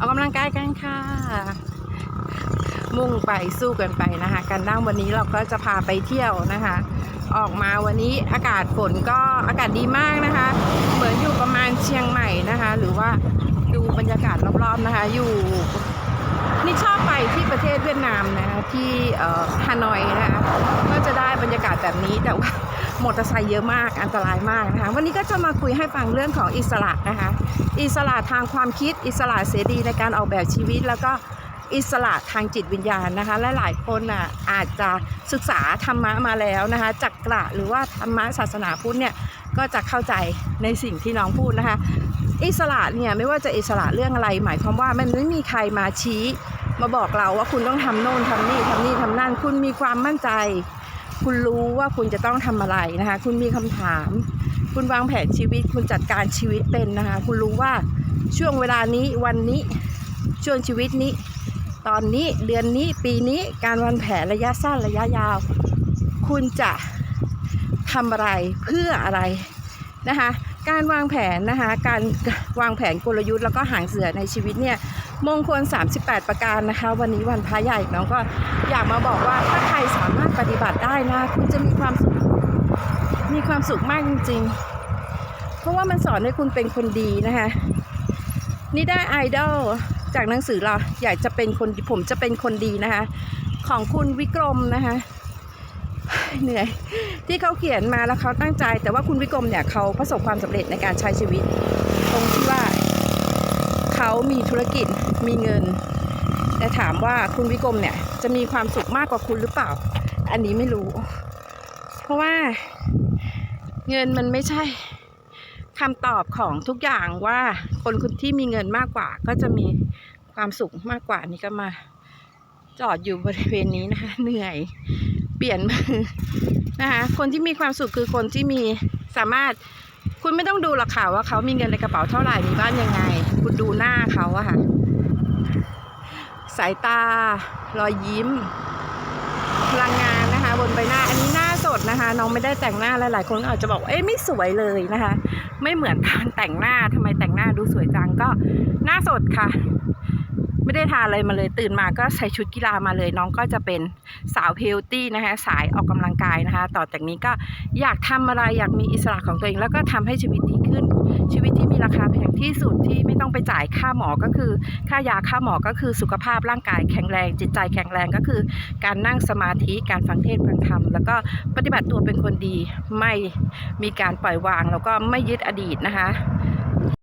ออกกำลังกายกันค่ะ มุ่งไปสู้กันไปนะคะการนั่งวันนี้เราก็จะพาไปเที่ยวนะคะ ออกมาวันนี้อากาศฝนก็อากาศดีมากนะคะ เหมือนอยู่ประมาณเชียงใหม่นะคะ หรือว่าดูบรรยากาศรอบๆนะคะ อยู่ นี่ชอบไปที่ประเทศเวียดนามนะคะที่ฮานอยนะคะก็จะได้บรรยากาศแบบนี้แต่ว่ามอเตอร์ไซค์เยอะมากอันตรายมากนะคะวันนี้ก็จะมาคุยให้ฟังเรื่องของอิสระนะคะ อิสระทางความคิดอิสระเสรีในการออกแบบชีวิต แล้วก็อิสระทางจิตวิญญาณนะคะ และหลายคนอะอาจจะศึกษาธรรมะมาแล้วนะคะจักกระหรือว่าธรรมะศาสนาพุทธเนี่ยก็จะเข้าใจในสิ่งที่น้องพูดนะคะ อิสระเนี่ยไม่ว่าจะอิสระเรื่องอะไร หมายความว่ามันไม่มีใครมาชี้ มาบอกเราว่าคุณต้องทำโน่นทำนี่ทำนี่ทำนั่น คุณมีความมั่นใจ คุณรู้ว่าคุณจะต้องทำอะไรนะคะ คุณมีคำถาม คุณวางแผนชีวิต คุณจัดการชีวิตเป็นนะคะ คุณรู้ว่าช่วงเวลานี้วันนี้ช่วงชีวิตนี้ ตอนนี้เดือนนี้ปีนี้การวางแผนระยะสั้นระยะยาว คุณจะทำอะไรเพื่ออะไรนะคะ การวางแผนนะคะ การวางแผนกลยุทธ์แล้วก็หางเสือในชีวิตเนี่ยมงคล 38 ประการนะคะ วันนี้วันพระใหญ่น้องก็อยากมาบอกว่าถ้าใครสามารถปฏิบัติได้นะ คุณจะมีความสุขมีความสุขมากจริง ๆ เพราะว่ามันสอนให้คุณเป็นคนดีนะคะนี่ได้ไอดอลจากหนังสือเราอยากจะเป็นคนผมจะเป็นคนดีนะคะ ของคุณวิกรมนะคะ เหนื่อย ที่เขาเขียนมาแล้วเขาตั้งใจ แต่ว่าคุณวิกรมเนี่ยเขาประสบความสำเร็จในการใช้ชีวิต ตรงที่ว่าเขามีธุรกิจมีเงิน แต่ถามว่าคุณวิกรมเนี่ยจะมีความสุขมากกว่าคุณหรือเปล่า อันนี้ไม่รู้ เพราะว่าเงินมันไม่ใช่คำตอบของทุกอย่างว่าคนคนที่มีเงินมากกว่า ก็จะมีความสุขมากกว่านี่ก็มา จอดอยู่บริเวณนี้นะคะเหนื่อย เปลี่ยนมือนะคะคนที่มีความสุขคือคนที่มีสามารถคุณไม่ต้องดูหรอกค่ะว่าเขามีเงินในกระเป๋าเท่าไหร่มีบ้านยังไง คุณดูหน้าเขาอะค่ะ สายตา รอยยิ้ม พลังงานนะคะ บนใบหน้าอันนี้หน้าสดนะคะ น้องไม่ได้แต่งหน้าหลายๆคนอาจจะบอกเอ๊ะไม่สวยเลยนะคะ ไม่เหมือนตอนแต่งหน้าทำไมแต่งหน้าดูสวยจังก็หน้าสดค่ะ ไม่ได้ทาอะไรมาเลยตื่นมาก็ใส่ชุดกีฬามาเลย น้องก็จะเป็นสาวเฮลตี้นะคะสายออกกำลังกายนะคะ ต่อจากนี้ก็อยากทำอะไรอยากมีอิสระของตัวเอง แล้วก็ทำให้ชีวิตดีขึ้น ชีวิตที่มีราคาแพงที่สุดที่ไม่ต้องไปจ่ายค่าหมอก็คือ ค่ายาค่าหมอก็คือสุขภาพร่างกายแข็งแรง จิตใจแข็งแรงก็คือ การนั่งสมาธิการฟังเทศน์ฟังธรรมแล้วก็ปฏิบัติตัวเป็นคนดีไม่มีการปล่อยวางแล้วก็ไม่ยึดอดีตนะคะ